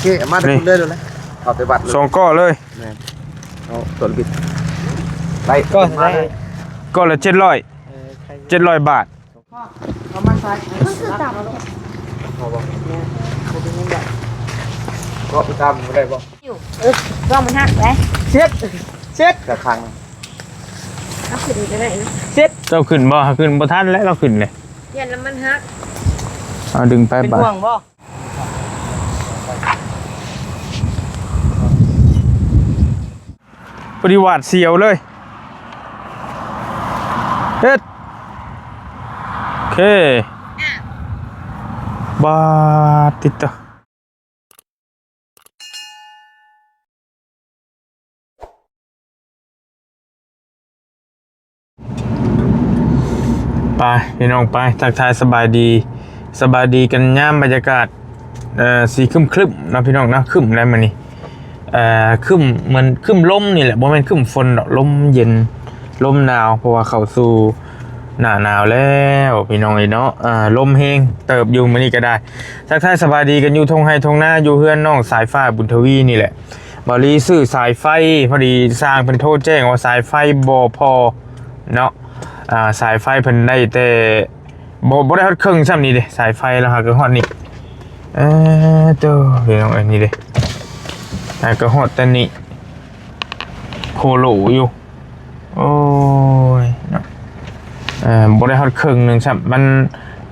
เคเอามาได้นี่คุณเลยเลยนะเอาไปบัตรเลยสองก้อเลยแม่นเอาตัวบิดไปก็มาได้เลยก้อละเจ็ดร้อยเออใครเจ็ดร้อยบาทเอามันใส่ก็ไปตามมาได้บ่อยู่เออก็มันหักไปเช็ดเช็ดกระคังเอาขึ้นไปไหนนะเช็ดเจ้าขึ้นบ่ขึ้นบ่ทันแล้วเราขึ้นเลยเย็นแล้วมันหักเอาดึงไปเป็นบาห่วทงบ่ ปฏิวัติเสียวเลยเฮ็ดโอเคบาติดต่อไปพี่น้องไปทักทายสบายดีสบายดีกันย่ามบรรยากาศเอ่อสีครึมครึมๆนะพี่น้องนะครึมอะไรมานี่ เอ่อครึมเหมันครึมลมนี่แหละบ่แม่นครึมฝนดอกลมเย็นลมหนาวเพราะว่าเข้าสู่หน้าหนาวแล้วพี่น้องไอ้เนาะอ่าลมแห้งเติบอยู่มื้อนี้ก็ได้ทักทายสบายดีกันอยู่ทงไห้ทงหน้าอยู่เฮือนน้องสายฟ้าบุญทวีนี่แหละบรีซื้อสายไฟพอดีสร้างเพิ่นโทรแจ้งว่าสายไฟบ่พอเนาะอ่าสายไฟเพิ่นได้แต่บ่บ่ได้ฮอดครึ่งซ้ำนี่เด้สายไฟแล้วหาก็ฮอดนี่เออเด้อพี่น้องเอ้ยนี่เด้ แต่ก็หดแต่นี่โคโหลอยู่ โอ้ยเนาะเอ่อบริหารครึ่งหนึ่งครับมัน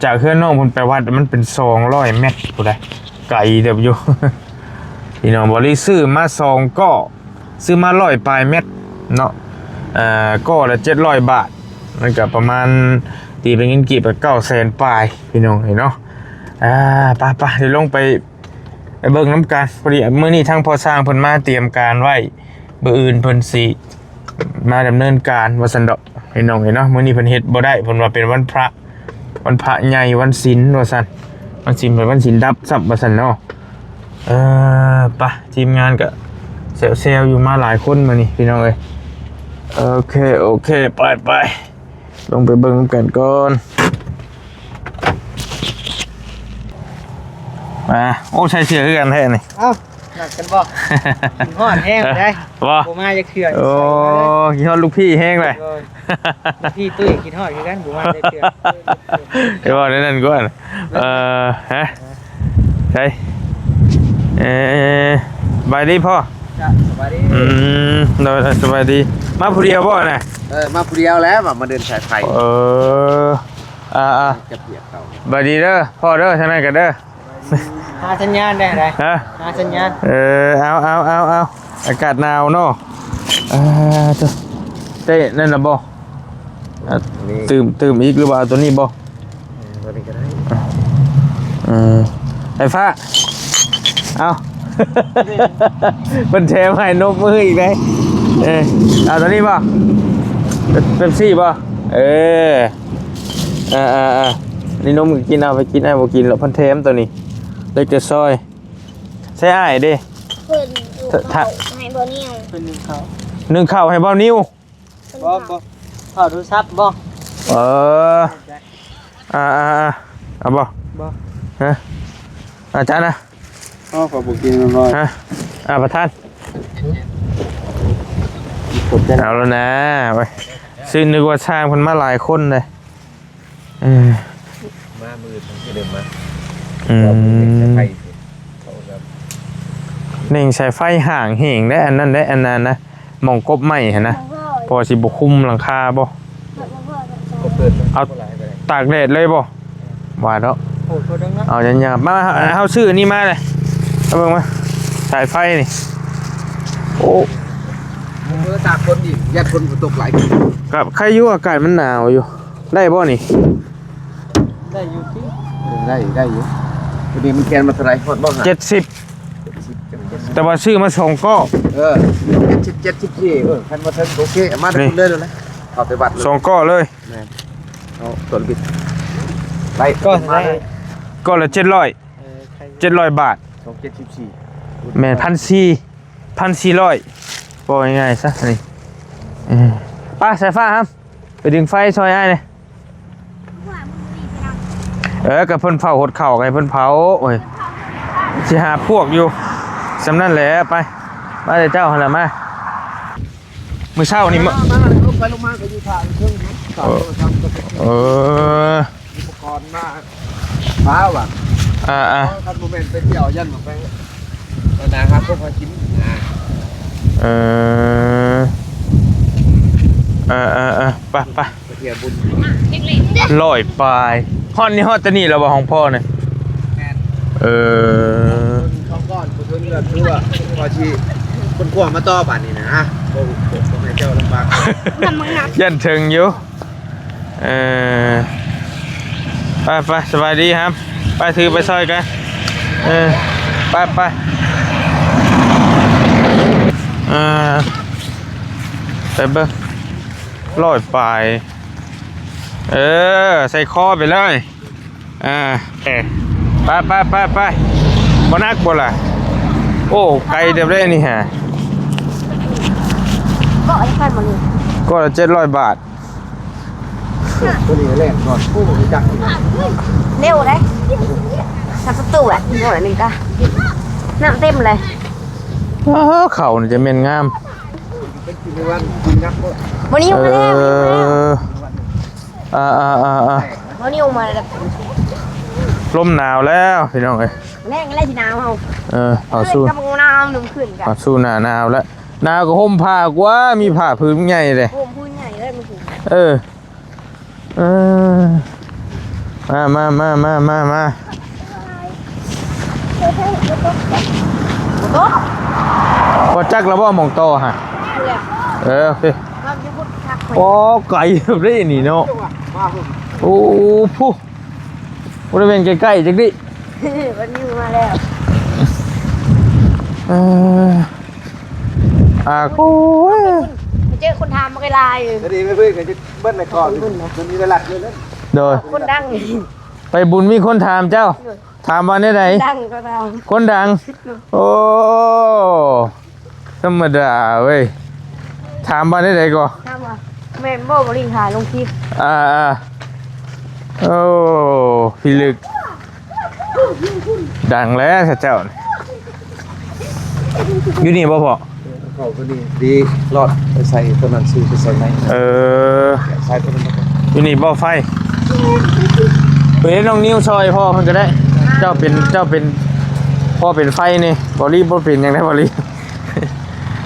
จากเครื่องนอกมันไปวัดมันเป็นสองร้อยเมตรกูได้ไกลเดียวอยู่พี่น้องบริซื้อมาสองก็ซื้อมาร้อยปลายเมตรเนาะเอ่อก็ละเจ็ดร้อยบาทมันก็ประมาณตีเป็นเงินกี่บเก้าแสนปลายพี่น้องเห็นเนาะอ่าป้าป้าเดี๋ยวลงไป ไปเบิ่งน้ำกันพอดีมื้อนี้ทางพอสร้างเพิ่นมาเตรียมการไว้เบื่ออื่นเพิ่นสิมาดำเนินการว่าซั่นดอกเห็นน้องเห็นเนาะมื้อนี้เพิ่นเฮ็ดบ่ได้เพิ่นว่าเป็นวันพระ วันพระใหญ่วันศีลว่าซั่นวันศีลเป็นวันศีลดับซับว่าซั่นเนาะเออไปะทีมงานก็เซลล์อยู่มาหลายคนมื้อนี้พี่น้องเอ้ยโอเค โอเค ไปไปลงไปเบิ่งนำกันก่อน มาโอ้ใช้เสื้อคือกันแท้นี่เอ้าหนักกันบ่กินฮ้อนแห้งได้ว่าบ่มาจะเขื่อนโอ้ยอดลูกพี่แห้งเลยโอ้ยพี่ตุ้ยกินฮอดคือกันบ่มาจะเขื่อนเดี๋ยวบอกนั่นก่อนเอ่อฮะใช่เอ่อบายดีพ่อจ้ะสวัสดีอืมโดยสบายดีมาผู้เดียวพ่อน่ะเออมาผู้เดียวแล้วมามาเดินสายไฟเอออ่าอ่าจะเปียกเขาบายดีเด้อพ่อเด้อทางนั้นกันเด้อ หาสัญญาณได้ไดฮะหาสัญญาณ เออเอาเอาเอาเอาอากาศหนาวเนาะเออเจ้าเต้นั่นน่ะบ่อะนี่ ตื่มตื่มอีกหรือเปล่าเอาตัวนี้บ่ตัวนี้ก็ได้อืมไฟฟ้าเอามันแถมให้นกมืออีกเลยเออเอาตัวนี้ป่ะเป็นซี่ป่ะเออเอ่าอ่าอ่านี่นมกินเอาไปกินไอ้บ่กินหรอกเพันเทมตัวนี้ เล็กจะซอยใช่ไอ้ายเด้ เพิ่นอยู่ถ้า เขาให้บ่เนี่ยวเป็นหนึ่งเขาหนึ่งข้าวให้เบ้านิ้วบ่บ่เข้าโทรศัพท์บ่เออ อ่าอ่าอ่าเอาบ่บ่ฮะอาจารย์นะอ๋อขอบุกินน้อยฮะอ่าประธานกดได้เอาแล้วนะไปซึ่งนึกว่าช่างเพันมาหลายคนเลยเออมามือผมจะเดินมา อืมไฟเน่งใช้ไฟห่างเหงได้อันนั้นได้อันนั้นนะมองกบไหมเห็นะพอสิบุคุมหลังคาบ่พ่ออกเปิดเอาตากแดดเลยบ่ว่าแล้วโอ้โหดังนั้นเอาจังๆมาเอาเอาชื่ออันนี้มาเลยเอาเบิ่งมาสายไฟนี่โอ้เมื่อตากคนอีกยัดคนตกหลายกับใครอยู่อากาศมันหนาวอยู่ ได้บ่นี่ ได้อยู่ที่ได้ได้อยู่ วันนี้มันแกนมาเท่าไหรหมดบ้างเจ็ดสิบแต่ว่าชื่อมาส่งก็เออเจ็ดสิบเจ็ดสิบสี่เออคันมาเทิงโอเคเอามาได้คุณเลยเลยนะเอาไปบัตรเลยส่งก็เลยเอาตัวบิดไปก็ได้ก็ละเจ็ดร้อยเออใครเจ็ดร้อยบาทสองเจ็ดสิบสี่แม่นพันสี่พันสี่ร้อยบอกง่ายๆซะนี่เออไป้าสายฟ้าครับไปดึงไฟซอยไอ้เลย เออกับเพิ่นเผาหดเข่าไงเพิ่นเผาโอ้ยสิหาพวกอยู่สำนั่นแหละไปมาเดี๋ยวเจ้าหันละมามือเช้านี่มมามาลงไปลงมาก็อยู่ทางเครื่องนี้สาวทำกับเอออุปกรณ์มาฟ้าว่ะอ่าอ่าคันโมเมนต์ไปเที่ยวยันมาไปนะครับพวกเขากินอ่าเออเออเออเออไปไปไปเที่ยวบุญลอยปลาย ฮอดนี่ฮอดจะนี่แล้วบ่ของพ่อเนี่ยแมนเออเขาก้อนคนเลือดคือว่าพอชีคนกลัวมาต่อป่านนี้นะฮะโอ้โหต้องให้เจ้าลำบากทำมังนับยันถึงอยู่เออไปไปสบายดีครับ ไปถือไปซอยกันเออไปไปเออไปเบิ้งลอยปลาย เออ ใส่คอไปเลยอ่าเออไปไปไปไปบ่นักบ่ล่ะ โอ้ไกลเดียบเลยนี่ฮะก็ไอ้ไข่มันนี่ก็ละเจ็ดร้อยบาทตัวนี้แรกก่อนผู้รู้จักเร็วเลยทำประตูอะหน่อยหนึ่งก็น้ำเต็มเลยอ้าวเข่านี่จะเม็นงามเป็นกินวันกินนัก ก็วันนี้เอมาแล้วออ่าอ่าอ่าอ่าวันนี้มาแล้วลมหนาวแล้วพี่น้องเอ้ยแรงแรงที่น้ำเอาเออเอาสู้กับน้ำหนุ่มขึ้นกันเอาสู้หนาหนาวแล้วหนาวก็ห่มผ้ากว่ามีผ้าพื้นใหญ่เลย โอ้พูดใหญ่เลยมันถึงเออ เออ มามามามามามาโต๊ะพอจักแล้วบ่หมองโตฮะ เพื่อเออโอเค เราจะพูดทักไปโอ้ไก่แบบนี้นี่เนาะมาพุ่ม โอ้ผู้บริเวณใกล้ๆจักดิวันนี้มาแล้วเอออ่ากูมาเจอคนทำมาไกลายจะดีไม่เพื่อนกันจะเบิ้ลในก่อนมันมีระดับเลยนะโดยคนดัง ไปบุญมีคนถามเจ้า ถามมาได้ไหนดังก็ทคนดัง โอ้ธรรมดาเว้ยถามมาได้ไหนก่อนำทำว่า แม่โบบบริหารลงคลิปอ่าอ่าโอ้พี่ลึก ดังแล้วเจ้านี่อยู่นี่บ่พอเขาตัวนี้ดีรอดไปใส่ตัวนั้นซื้อไปใส่ไหนเออใส่ตัวนั้นอยู่นี่บ่ไฟเฮ้ยน้องนิ้วซอยพ่อมันก็ได้ เจ้าเป็นเจ้าเป็นพ่อเป็นไฟนี่บอลี่บ่เป็นหยังได้บอลี่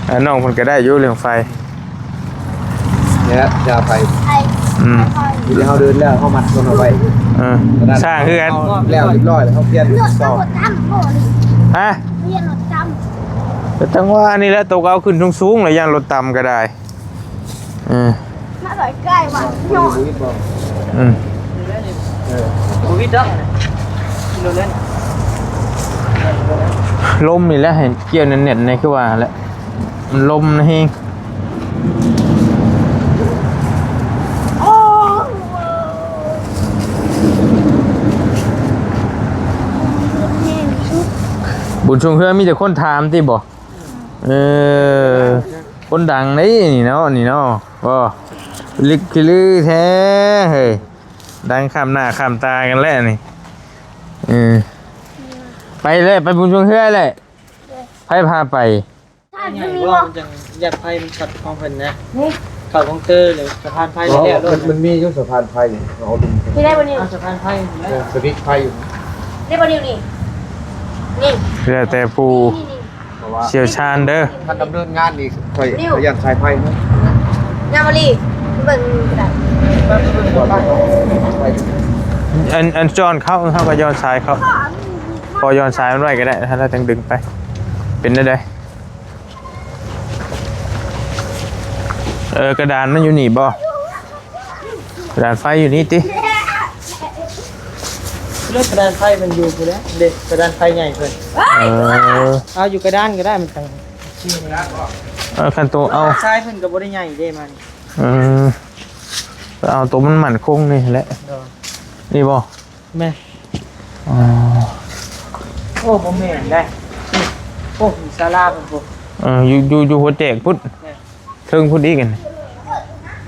อ่าน้องมันก็ได้อยู่เรื่องไฟ เนี่ยจะไปอืมที่เขาเดินแล้วเขามัดตัวเอาไว้เออสร้างคือกันแล้วเรียบร้อยแล้วเขาเปลี่ยนต่อจำโบเลยฮะเรียนหนดจแต่ตั้งว่านี่แหละตกเอาขึ้นสูงๆแล้วย่างรถต่ำก็ได้อืมำน่าสอยใกล้ว่ะโยอืมโควิดเด้อกิโลเล่นลมนี่แหละเห็นเกี่ยวเน็ตๆในคือว่าแหละมันลมนะเฮง โอ้ บุญชงเพื่อมีแต่คนถามติบ่เออคนดังนี่นี่เนาะนี่เนาะบ่ลึกคือลือแท้เฮ้ยดังข้ามหน้าข้ามตากันแล้วนี่เออไปเลยไปบุญชงเพื่อเลยไผพาไปถ้าใหจะญ่มีว่าว่ามันจังยัดไฟมันขัดของเพิ่นนะนี่เข่าของเตอร์หรือสะพานไฟเพราะแล้วด้วมัยนมันมียุทธสะพานไฟเอาดุมที่ได้วันนี้เอาสะพานไฟสวิตไฟอยู่ได้วันนี้นี่ นี่แล้วแต่ผู้นี่นี่เพราะว่าเชี่ยวชาญเด้อท่านดำเนินงานนี่คอยพยายามสายไฟนะงามมาลีเบิ่งกระดาษก่อนไฟอันอันจอนเข้าเข้าก็ย้อนซ้ายเข้าพอย้อนซ้ายมันไว้ก็ได้ถ้าเราจังดึงไป เป็นได้ไดเออกระดานมันอยู่นี่บ่กระดานไฟอยู่นี่ติ เลือกกระดานไฟมันอยู่กูแล้วเด็กกระดานไฟใหญ่เพิ่นเออเอาอยู่กระดานก็ได้มันจังเออคันตัวเอาซ้ายเพิ่นก็บ่ได้ใหญ่เด้มันเออเอาตัวมันหมั่นคงนี่แหละเด้อนี่บ่แม่อ๋อโอ้บ่แม่นได้นี่โอ้มีศาลาเพิ่นบ่เอออยู่อยู่อยู่หัวแจกพุทธเทิงพุทธอีกกัน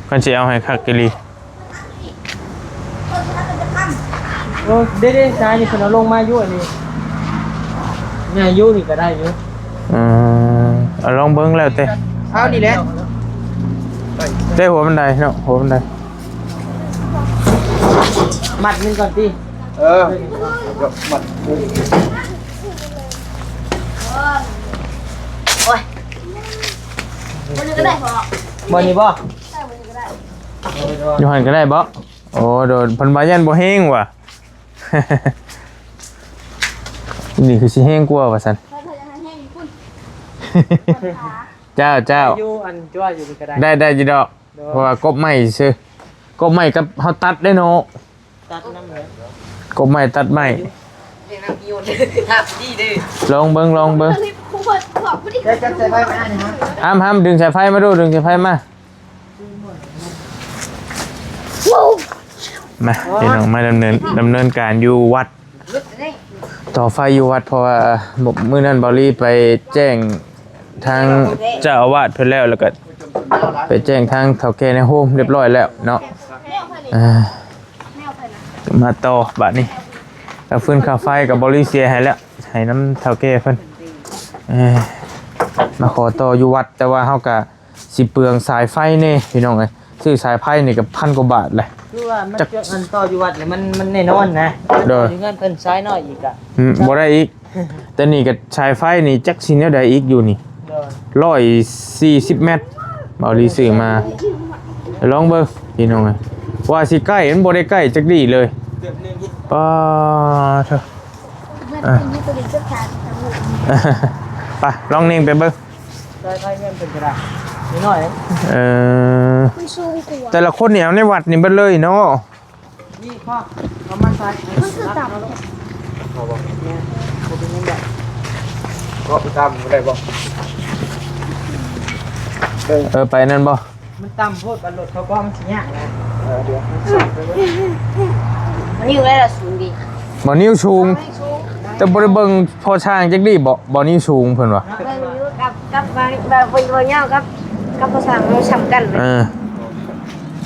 กันสิเอาให้คักกะลี โอ้เด้ๆซ้ายนี่เพิ่นเอาลงมาอยู่อันนี้แม่อยู่นี่ก็ได้อยู่อืมเอาลองเบิ้งแล้วเต้เอานี่แหละเต้หัวบันไดเนาะหัวบันไดมัดหนึงก่อนติเออเดี๋ยวมัดโอ้ยมันก็ได้พอบ่นี่บ่ได้มันก็ได้อยู่หันก็ได้บ่โอ้โดนเพันบายันบ่แห้งว่ะ นี่คือสิแห้งกว่าว่าซั่นถ้าเธอจะให้แห้งคุณเจ้าเจ้าอยู่อันจ้วอยู่นี่ก็ได้ได้ได้จีดอกเพราะว่ากบไม้ซื้อกบไม้กับเฮาตัดได้เนาะตัดน้ำเลยกบไม้ตัดไม้เรียนน้ำกิโยนทับดีดิลองเบิ่งลองเบิ่งรีบคู่เปิดขอบผู้ดิเดี๋ยวจะใส่ไฟมาอันนี้ฮะห้ามห้ามดึงสายไฟมาดูดึงสายไฟมา มาพี่น้องมาดำเนินดำเนินการอยู่วัดนี่ต่อไฟอยู่วัดเพราะว่ามื้อนั้นบอลี่ไปแจ้งทางเจ้าอาวาสเพิ่นแล้วแล้วก็ไปแจ้งทางเฒ่าแก่ในโฮมเรียบร้อยแล้วเนาะแมวเพื่อนนี่อ่าแมวเพื่อนนะมาต่อบัดนี้ก็ฟื้นค่าไฟกับบริเซียให้แล้วให้น้ำเท่าแก่เพิ่นเอ้ยมาขอต่ออยู่วัดแต่ว่าเฮาก็สิเปลืองสายไฟแนี่พี่น้องเอ้ย ซื้อสายไฟนี่ก็พันกว่าบาทเลย คือว่ามันเจาะอันต่ออยู่วัดเนี่ยมันมันแน่นอนนะโดยถึงเงินเพิ่นซ้ายน้อยอีกอะอืมบ่ได้อีก แต่นี่ก็สายไฟนี่จักสิแนวใดอีกอยู่นี่โดย140เมตรบริซื้อมาลองเบิ่งพี่น้องเอ้ยว่าสิใกล้มันบ่ได้ใกล้จักดีเลยป้าเถอะเพื่อนเป็นยี่ตัวดีสักขาดทำหมดไปลองเน่งไปเบิ่งซ้ายไฟเงินเพิ่นก็ได้ นิดหน่อยเออมันสูงกว่าแต่ละคนเนี่ยในวัดนี่เบิดเลยเนาะนี่พ่อเอามาซ้ายมันคือต่ำเอาบ่เนี่ยบ่เป็นยังไงก็ไปทำได้บ่เออไปนั่นบ่มันต่ำโพดบันรถเขาก็มันสิยากนะเออเดี๋ยวมันอยู่ได้ละสูงดีบ่นิ้วสูงไม่สูงแต่บ่ได้เบิ่งพอช่างจักดีบ่บ่นิ้วสูงเพิ่นว่าเบิ่งอยู่กับกับบางบางคนบ่ยาวกับ กับภาษาเราซ้ำกันเออ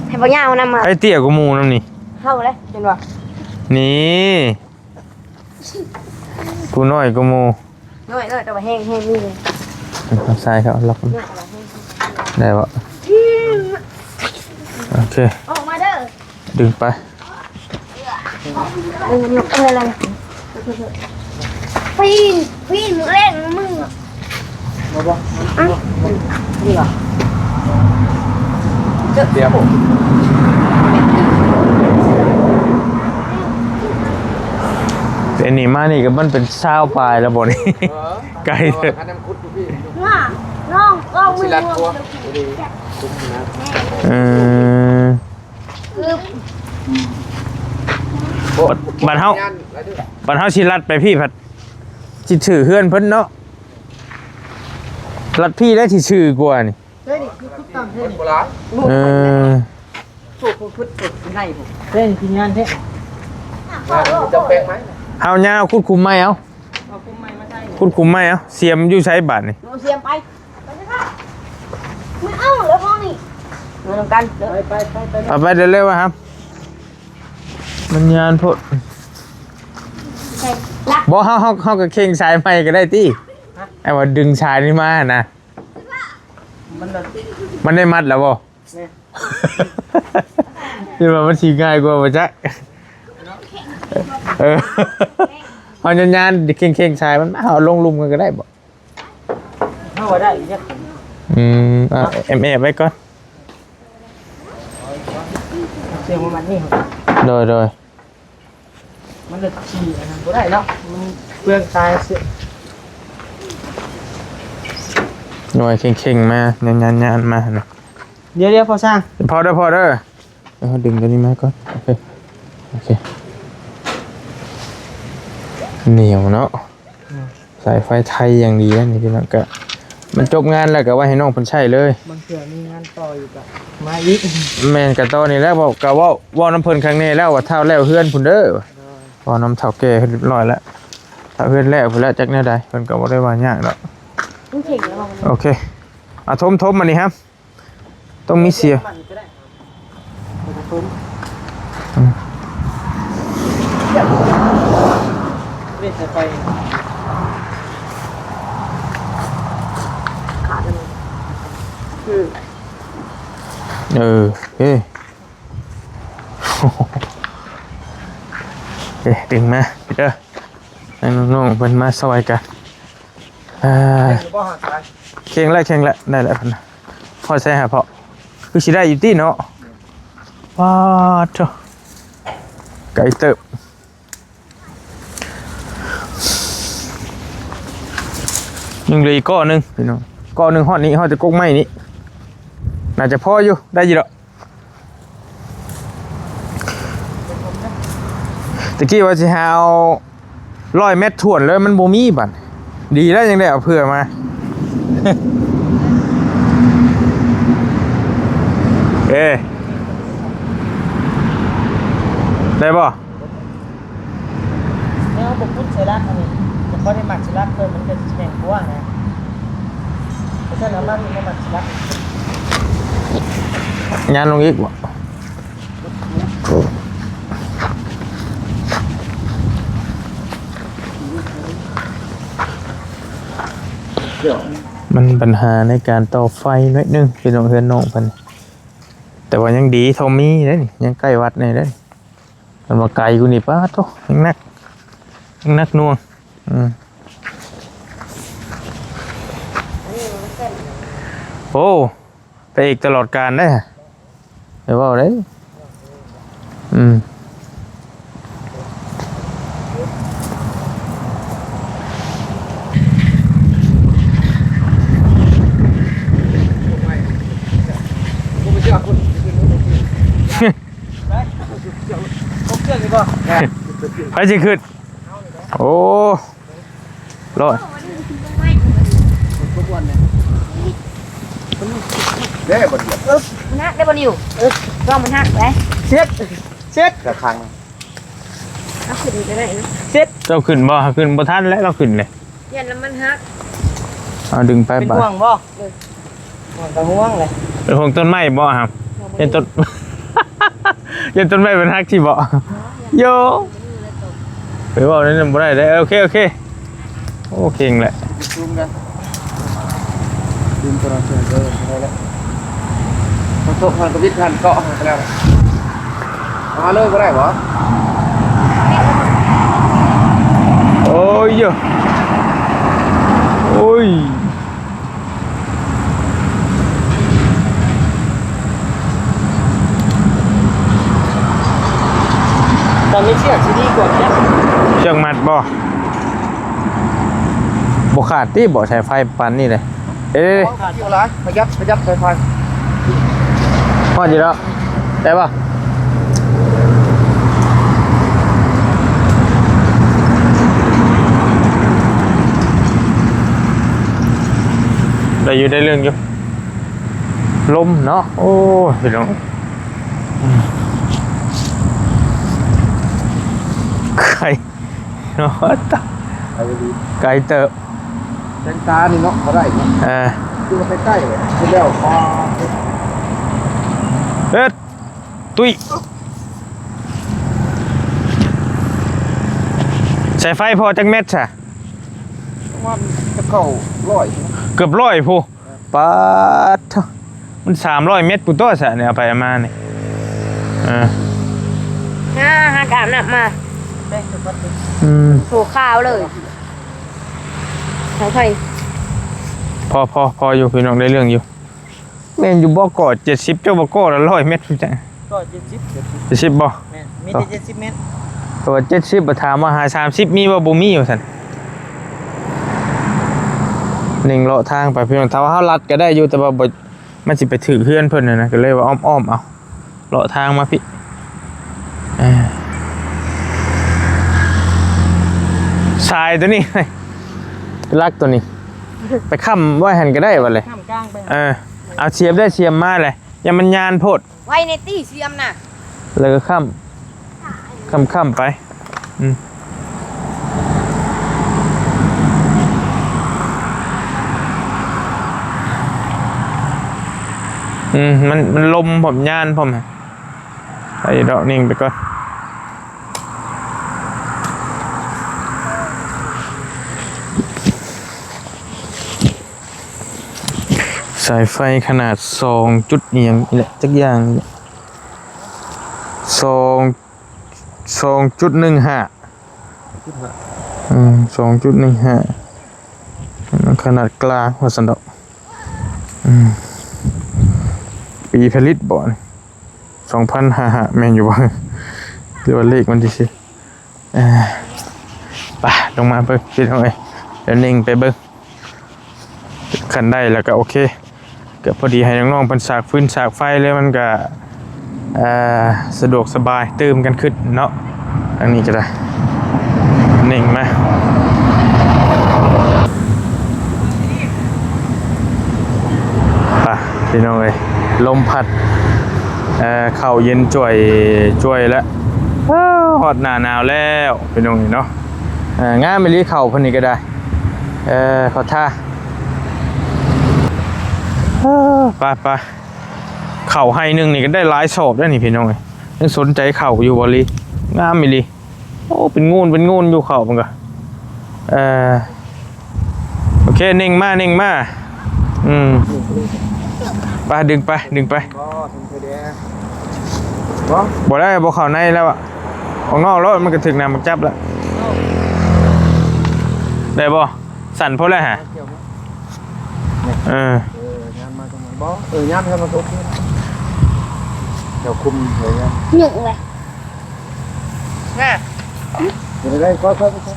ให้บ่ยาวนำมาไอ้เตี้ยกูหมู่นำนี่เข้าเลยเห็นบ่นี่กูน้อยกูหมู่น้อยๆแต่ว่าแห้งแห้งนี่เลยเอาใส่เขาล็อกมันได้บ่โอเคออกมาเด้อดึงไปเออมันเป็นอะไรปีนปีนเล่นมึงบ่บ่นี่เหรอ เดี๋ยวแต่นี่มานี่ก็มันเป็นชาวปลายแล้วบ่นี่เออไกลเถอะอันนั้นคุดอยู่พี่น่ะน้องก็มืสิอรัดตัวดีคุมนะเออคือโอ้บัดเฮายันแล้วดิบัดเฮาสิลัดไปพี่พัดสิถือเฮือนเพิ่นเนาะลัดพี่ได้ที่ชื่อกว่านี่เฮ้ยนี่ คือคุดต่ำเท่คนโบราณเออผูกคุดคุดคุดให้ผมเฮ้ยทีมงานเท่จะแปลงไหมเฮายาวคุดคุมไหมเอาเอาคุ้มไม้มาใส่คุดคุมไหมเอาเสียมอยู่ใช้บาทนี่เสียมไปไปสิค่ะไม่เอาแล้วพ่อนี่เหมือนกันไปไปไปไปเอาไปเร็วๆครับ มันยานพดใส่ลักบ่เฮาเฮาเฮาก็เข่งสายไม้ก็ได้ติไอ้ว่าดึงสายนี่มานะมันแบบ มันได้มัดแล้วบ่เนี่ยคิดว่ามันสิง่ายกว่าบ่จ๊ะเออเฮายานๆเข่งๆสายมันเอาลงลุมกันก็ได้บ่เข้ามาได้อีกเนี่ยอืมอะเอ็มเอไว้ก่อนเสียงมันนี่โดยโดยมันจะฉี่อันนั้นก็ได้เนาะมันเปลืองตายเสีย หน่วยเข่งๆมายานๆๆมานะเดี๋ยวเดี๋ยวพอสร้างพอเด้อพอเด้อเอาดึงตัวนี้มาก่อนโอเคโอเคเหนียวเนาะสายไฟไทยอย่างดีนะนี่พี่น้องก็มันจบงานแล้วก็ว่าให้น้องเพิ่นใช้เลยบางเถื่อมีงานต่ออยู่กับมาอีกแม่นกะตอนนี้แล้วบอกกะว่าเว่าน้ำเพิ่นครั้งนี้แล้วว่าเท่าแล้วเฮือนพุ่นเด้อว่าน้ำเท่าแก่เรียบร้อยแล้วถ้าเฮือนแล้วพุ่นแล้วจักแนวใดเพิ่นก็บ่ได้ว่ายากดอก โอเคอะทมทมมันนี่ครับ ต้องมีเสียเวทไปเออเอ๊เอ๊ดึงมาเด้อน้องๆเป็นมาสวยกัน อ่าบ่หักไปเข่งแล้วเข่งแล้วได้แล้วเพิ่นน่ะพอใส่หาเพาะคือสิได้อยู่ติเนาะว้าโธ่ไก่เติบยังเหลืออีกก้อนหนึ่งพี่น้องก้อนหนึ่งฮอดนี้ฮอดจะกกไม้นี้น่าจะพออยู่ได้อยู่ดอกตะกี้ว่าสิหาเอาร้อยเม็ดถ่วนเลยมันบ่มีบัด ดีแล้วยังได้เอาเผื่อมา เอ๊ได้ป่ะแนวบุกพุทธใช้รักอันนี้แต่เขาได้หมักใช้รักเพิ่มมันเป็นแข่งกว่านะเพราะฉะนั้นมันมีหมักใช้รักงานลงอีกบ่ มันปัญหาในการต่อไฟน้อยนึงพี่น้องเพื่อนน้องเพันแต่ว่ายังดีเทอมีเด้นี่ยังใกล้วัดนี่เด้มันมาไกลกูนี่ป้าโตยังนักยังนักน่วงอืมโอ้ไปอีกตลอดการได้ฮะเดี๋ยวว่าได้อืม กูไม่เชื่อคุณ คร บเครื่องดีป่ะไปสิขึ้นโอ้รอดทุกวันเนี่ยเด้บ่เดียวมันหักได้บอลอยู่เออลองมันหักไปเช็ดเช็ดกระคังเอาขึ้นไปได้นะเช็ดเจ้าขึ้นบ่ขึ้นบ่ทันแล้วเราขึ้นเลยยันแล้วมันหักเอาดึงไปเป็นบ่ห่วงบ่ห่วงกับห่วงเลยเป็นของต้นไม้บ่ครับยันต้น ยันต้นไม้เป็นฮักที่บ่ โยไปบอกนั่นบ่ได้ได้โอเคโอเคโอ้เก่งแหละซูมกันซูมตัวนั้นเชิญเลยได้แล้วมันตกหันกับวิทย์หันเกาะหันไปแล้วมาเลยก็ได้บ่โอ้ยโยโอ้ย ตอนนี้ เชือกซีดีกดเนี่ยเชือกมัดบ่บ่ขาดที่บ่ใช้ไฟปานนี่เลยเอ้ยขาดที่ร้านประหยัดประหยัดไฟไฟพอดีแล้วได้ป่ะได้อยู่ได้เรื่องอยู่ลมเนาะโอ้ยพี่น้องอืม ไก่เนาะตะไปดีไก่เตอะแสงตานี่เนาะเขาได้เนาะเอ่าดูไปใกล้เลยคือแล้วพอเอ็ดตุ้ยใช้ไฟพอจักเม็ดใช่ว่าจะเข้าร้อยเกือบร้อยผู้ปาดเถอะมันสามร้อยเมตรปุตัวสะเนี่ยเอาไปเอามาเนี่ยอ่าฮ่าหักอาบน้ำมา แบ่งจุดวัดดิอืมถูข้าวเลยใช่ไฟพอพอพออยู่พี่น้องได้เรื่องอยู่แม่นอยู่บ่อกอดเจ็ดสิบเจ้าบ่อกอดละร้อยเมตรพี่จังก็เจ็ดสิบเจ็ดสิบเจ็ดสิบบ่แม่นมีแต่เจ็ดสิบเมตรตัวเจ็ดสิบถามว่าหาสามสิบมีบ่บ่มีอยู่สันหนึ่งเลาะทางไปพี่น้องถ้าว่าเฮาลัดก็ได้อยู่แต่ว่าบ่มันสิไปถือเพื่อนเพิ่นน่ะนะก็เลยว่าอ้อมๆเอาเลาะทางมาพี่อ่า ทรายตัวนี้ลักตัวนี้ ไปค้ำไว้หันก็ได้บ่เลยข้ามกลางไปเออเอาเสียบได้เสียบมาเลยอย่ามันยานโพด ไว้ในตี้เสียมน่ะแล้วก็ค้ำค้ำค้ำไปอืมอืมมันมันลมผมยานผมฮะไปดอกนิ่งไปก่อน สายไฟขนาดสองจุดเอียงนี่แหละจักอย่างนี่แหละสองสองจุดหนึ่งห้าสองจุดหนึ่งห้าขนาดกลางว่าสันดอกปีผลิตบ่อนสองพันห้าห้าแมนอยู่บ่หรือว่าเลขมันดิสิเอ่อไปลงมาเบิ่งพี่น้องเอ้ยเดี๋ยวนิ่งไปเบิ่งขันได้แล้วก็โอเค ก็พอดีให้น้องๆเพิ่นสากฟื้นสากไฟเลยมันก็สะดวกสบายเติมกันขึ้นเนาะอันนี้ก็ได้หนิ่งไหมป่ะพี่น้องเอ้ยลมพัดเออเข่าเย็นจ่วยจ่วยแล้วฮอดหนาหนาวแล้วพี่น้องเนาะเอ่องามไม่รีเข่าพิ่นนี่ก็ได้เออขอท่า ไปไปเข่าให้หนึ่งนี่ก็ได้หลายสอบได้วนี่พี่น้องเอ้ยยังสนใจเข่าอยู่บริงามมิลีโอ้ เป็นงูนเป็นงูนอยู่เข่ามันก็เออโอเคนิ่งมานิ่งมาอืมไปดึงไปดึงไปก็ทำไปเด้บ่บ่ได้บ่เข่าในแล้วอะออกนอกแล้วมันก็ถึงน้ำมันจับแล้วได้บ่สั่นเพราะอะไรฮะเกี่ยวมั้ยเอ อเอองานมาตรงนั้นบ่เอองานทำมาทุกที่เดี๋ยวคุมเลยงานหนึ่งเลยน่ะเดี๋ยวได้ก็ก็ก็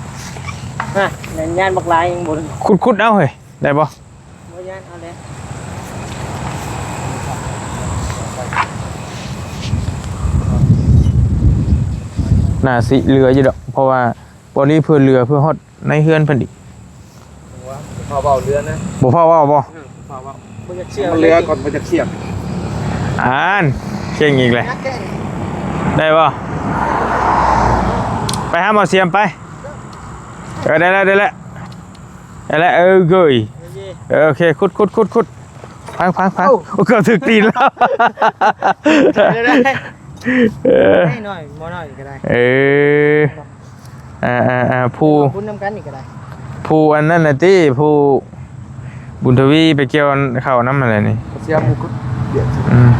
น่ะแม่นย่านบักลายยังบ่ได้คุดคุดเอาเฮ้ยได้บ่บ่ย่านเอาเลยน่าสิเรืออยู่ดอกเพราะว่าบอนี้เพื่อเรือเพื่อฮอดในเฮือนเพิ่นอีกพอเบาเรือนะบ่พอเว่าบ่บ่อยา กเชื่อเรือก่อนมันจะเทียบอ่านเก่งอีกเลยนักแก่นี่ได้บ่ไปหาหมอเสียมไปเออได้แล้วได้แล้วได้แล้วเออเกยเออโอเคขุดขุดขุดขุดพังพังพังโอ้เกือบถึกตีนแล้วได้ได้ได้เออให้หน่อยบ่หน่อยก็ได้เอออ่าอ่าอ่าผู้คุณนำกันนี่ก็ได้ผู้อันนั้นน่ะติผู้ บุญทวีไปเกี่ยวเข้าน้ำอะไรนี่เสียบุกเดี๋ยวอืม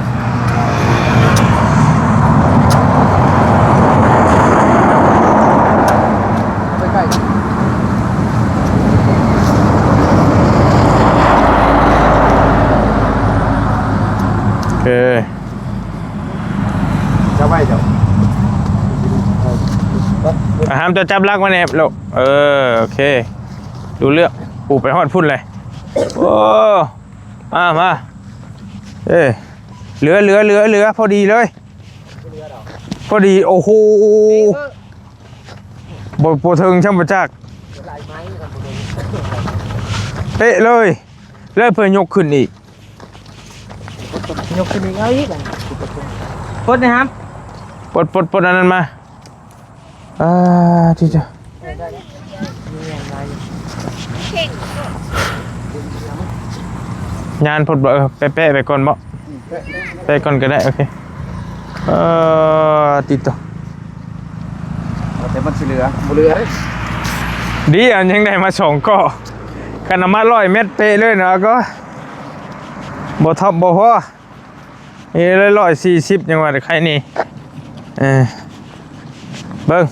ใกล้โอเคๆจะไว้เดี๋ยวอะห้ามจะจับลักมาเนี่ยลูกเออ โอเค ดูเรื่องปูไปฮอดพุ่นเลย โอ้มามาเอ้ยเหลือเหลือเหลือเหลือพอดีเลย พอดีโอ้โหบทโปรเทิงช่างประจักษ์เป๊ะเลยแล้วเพื่อนยกขึ้นอีกยกขึ้นอีกเอาอีกอะพดนะครับปลดปลดปลดอันนั้นมาอ่าที่จะ งานพดบ่เออแปะๆไปก่อนบ่ไปก่อนก็ได้โอเคเออติดต่อแต่มันสิเหลือบ่เหลือดีอันยังได้มาสองก็กันเอามาร้อยเม็ดเป๊ะเลยนะก็บ่ท็อปบ่พอนี่เลยร้อยสี่สิบยังว่าแต่ใครนี่เออเบิ่ง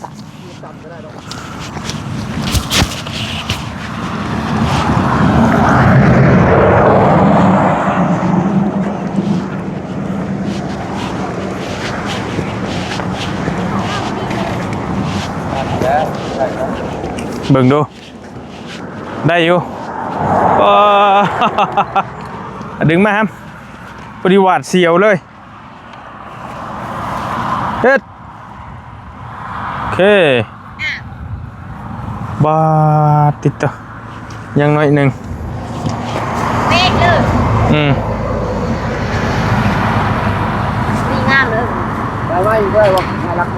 เบิ่งดู ได้อยู่โอ้ดึงมาครับปฏิวัติเสียวเลยเฮ็ดโอเคบาดติดต่อยังน้อยหนึ่งเป๊ะเลยอืมดีงามเลยได้ไว้ด้วยว่าน่ารัก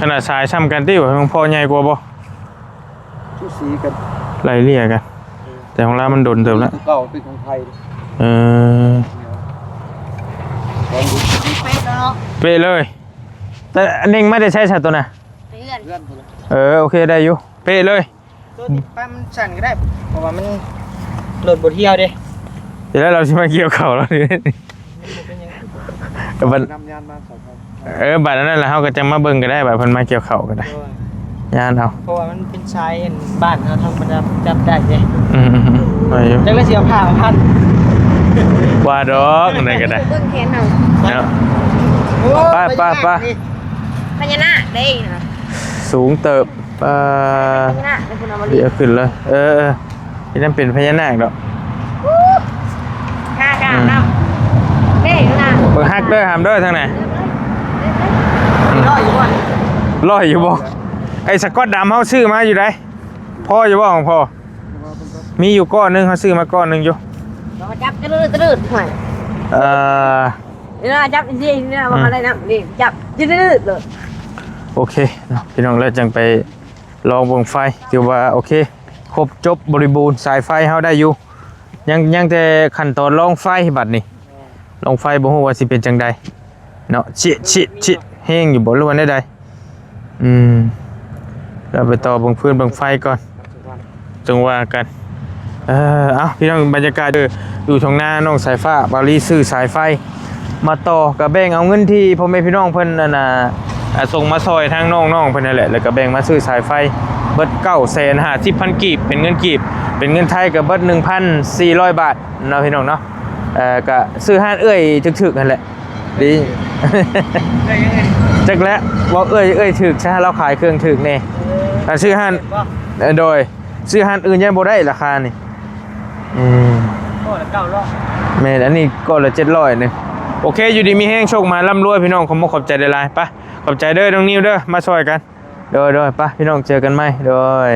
ขนาดสายซ้ำกันที่ว่าของพ่อใหญ่กว่าบ่ชุดสีกันไล่เลี่ยกัน แต่ของเรามันโดนเติมแล้วเก่าเป็นของไทยเออลองดูเป๊ะแล้วเนาะเป๊ะเลย แต่อันนี้ไม่ได้ใช้ชาตัวน่ะเป๊ะพื่อนเพื่อนคนละเออโอเคได้อยู่เป๊ะเลยตัวนี้ป้ามันสั่นก็ได้เพราะว่ามันโหลดบทเที่ยวเด้เดี๋ยวเราจะมาเกี่ยวเข่าแล้วนี่บัดนำยานมาสองคน เออบัดนั้นแหละเขาก็จะมาเบิ่งก็ได้บัดเพิ่นมาเกี่ยวเข่าก็ได้ยานเอาเพราะว่ามันเป็นชายเห็นบ้านเขาทำประจำจับได้เด้อืมๆๆไปอยู่จังเลยเสียผ้ามาพันว่าดอกไหนก็ได้เบิ่งแขนเอาเนาะไปไปไป พญานาคเด้นะสูงเติบเอ่อพญานาคเป็นคนเอามาเลี้เดี๋ยยวงขึ้นเลย เออเออนี่นั่นเป็นพญานาคดอก ค่ากลางน้ำเด้อยู่นะเบิ่งฮักเด้อหามเด้อทางไหนรออยู่บ่อน ลอยอยู่บ่ไอ้สกอตดำเฮาซื้อมาอยู่ไดพ่ออยู่บ่ของพ่อมีอยู่ก้อนหนึงเขาซื้อมาก้อนหนึงอยู่เรามาจับตะลืดตะลืดห่วยเอ่อ นี่นะจับจริงๆนี่นะว่าอะไรนะนี่จับตะลืดเลยโอเคเนาะพี่น้องแล้วจังไปลองเบิ่งไฟถือว่าโอเค ครบจบบริบูรณ์สายไฟเฮาได้อยู่ ยังยังแต่ขั้นตอนลองไฟบัดนี้ลองไฟบ่ฮู้ว่าสิเป็นจังใดเนาะชิชิชิแห้งอยู่บ่หรือว่าใดอืมเราไปต่อบิ่งพื้นบิ่งไฟก่อนจังว่ากัน เออเอาพี่น้องบรรยากาศเด้ออยู่ตรงหน้าน้องสายฟ้าบาลีซื้อสายไฟ มาต่อกับแบ่งเอาเงินที่พ่อแม่พี่น้องเพิ่นนั่นน่ะอ่าส่งมาซอยทางน้องๆเพิ่นนั่นแหละแล้วก็แบ่งมาซื้อสายไฟเบิดเก้าแสนห้าสิบพันกีบเป็นเงินกีบ เป็นเงินไทยกับเบิดหนึ่งพันสี่ร้อยบาทเนาะพี่น้องเนาะเอ่อก็ซื้อห้านเอ้ยถึกๆนั่นแหละดี จักแล้วว่าเอ้ยเอ้ยถึกใช่เราขายเครื่องถึกแน่แต่ซื้อห้านโดยซื้อห้านอื่นยังบ่ได้ราคานี่อืมก็ละเก้ารอบแม่นอันนี้ก็ละเจ็ดร้อยนึงโอเคอยู่ดีมีแห้งโชคมาร่ำรวยพี่น้องขอมขอบใจหลายปะขอบใจเด้อน้องนิวเด้อมาช่วยกันโดยโดยปะพี่น้องเจอกันไหมโดย